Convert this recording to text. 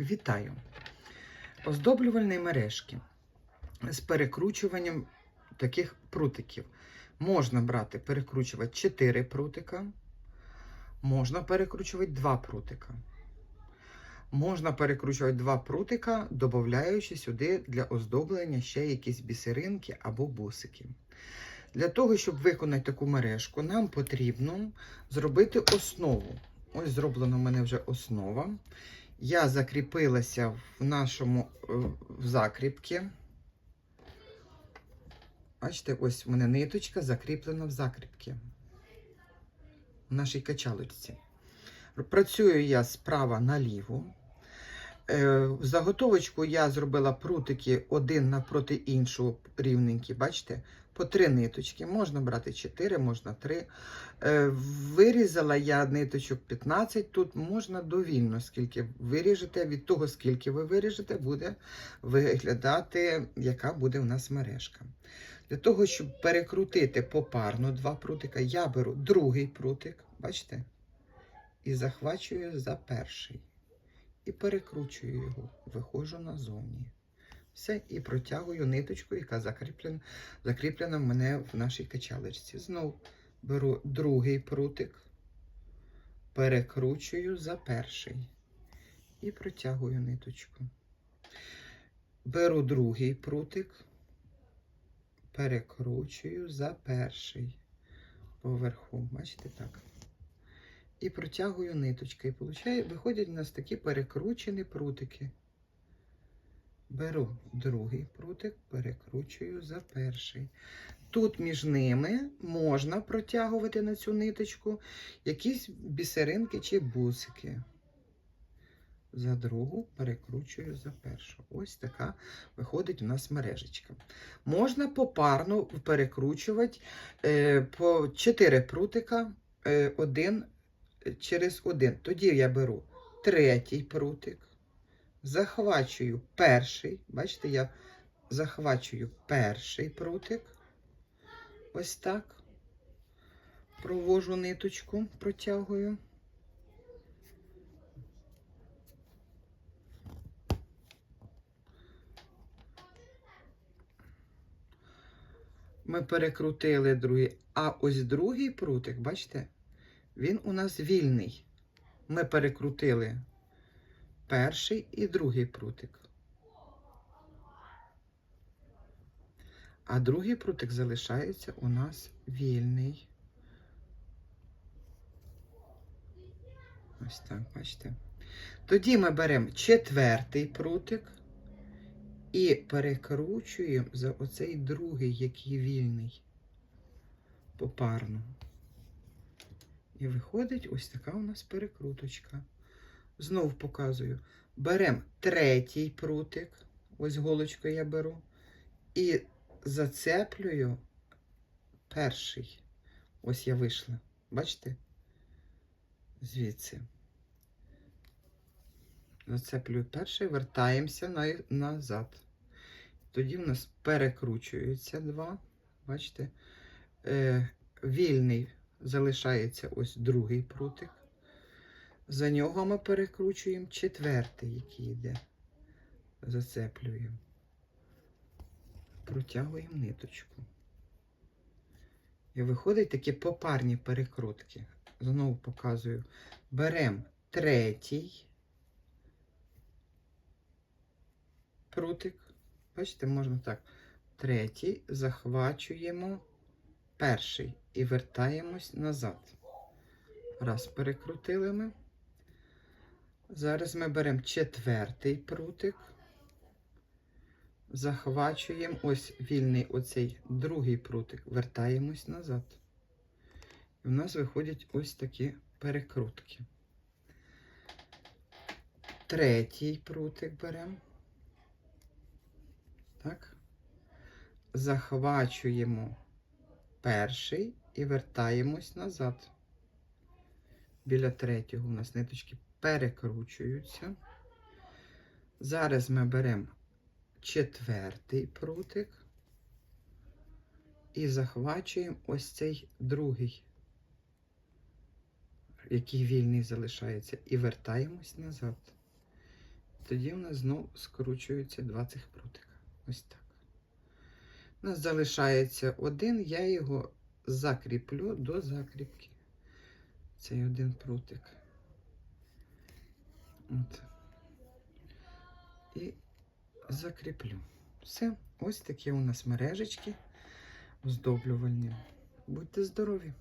Вітаю! Оздоблювальні мережки з перекручуванням таких прутиків. Можна брати, перекручувати 4 прутика, можна перекручувати 2 прутика. Можна перекручувати 2 прутика, додаючи сюди для оздоблення ще якісь бісеринки або бусики. Для того, щоб виконати таку мережку, нам потрібно зробити основу. Ось зроблена в мене вже основа. Я закріпилася в нашому е, в закріпці. Бачите, ось у мене ниточка закріплена в закріпці. В нашій качалочці. Працюю я справа наліво. Е, В заготовочку я зробила прутики один напроти іншого рівненькі, бачите? По три ниточки. Можна брати 4, можна 3. Е, Вирізала я ниточок 15. Тут можна довільно, скільки виріжете. Від того, скільки ви виріжете, буде виглядати, яка буде у нас мережка. Для того, щоб перекрутити попарно два прутика, я беру другий прутик, бачите? І захвачую за перший. І перекручую його, виходжу назовні. Все, і протягую ниточку, яка закріплена, закріплена в мене в нашій качалочці. Знову беру другий прутик, перекручую за перший і протягую ниточку. Беру другий прутик, перекручую за перший поверху. Бачите так? І протягую ниточки. І получає, виходять у нас такі перекручені прутики. Беру другий прутик, перекручую за перший. Тут між ними можна протягувати на цю ниточку якісь бісеринки чи бусики. За другу перекручую за першу. Ось така виходить у нас мережечка. Можна попарно перекручувати е, по 4 прутика е, один через один. Тоді я беру третій прутик, захвачую перший. Бачите, я захвачую перший прутик. Ось так. Провожу ниточку, протягую. Ми перекрутили другий, а ось другий прутик, бачите, він у нас вільний. Ми перекрутили перший і другий прутик. А другий прутик залишається у нас вільний. Ось так, бачите. Тоді ми беремо четвертий прутик і перекручуємо за оцей другий, який вільний, попарно. І виходить ось така у нас перекруточка. Знов показую. Беремо третій прутик, ось голочкою я беру, і зацеплюю перший. Ось я вийшла. Бачите? Звідси. Зацеплюю перший, вертаємося на, назад. Тоді в нас перекручуються два. Бачите? Е, вільний залишається ось другий прутик. За нього ми перекручуємо четвертий, який йде. Зацеплюємо. Протягуємо ниточку. І виходить такі попарні перекрутки. Знову показую. Беремо третій прутик. Бачите, можна так. Третій захвачуємо перший і вертаємось назад. Раз, перекрутили ми. Зараз ми беремо четвертий прутик, захвачуємо ось вільний оцей другий прутик, вертаємось назад. І в нас виходять ось такі перекрутки. Третій прутик беремо. Так. Захвачуємо перший і вертаємось назад. Біля третього у нас ниточки перекручуються. Зараз ми беремо четвертий прутик і захвачуємо ось цей другий, який вільний залишається, і вертаємось назад. тоді в нас знов скручуються два цих прутика. Ось так. У нас залишається один, я його закріплю до закріпки. Цей один прутик. От. І закріплю. Все, ось такі у нас мережечки оздоблювальні. Будьте здорові!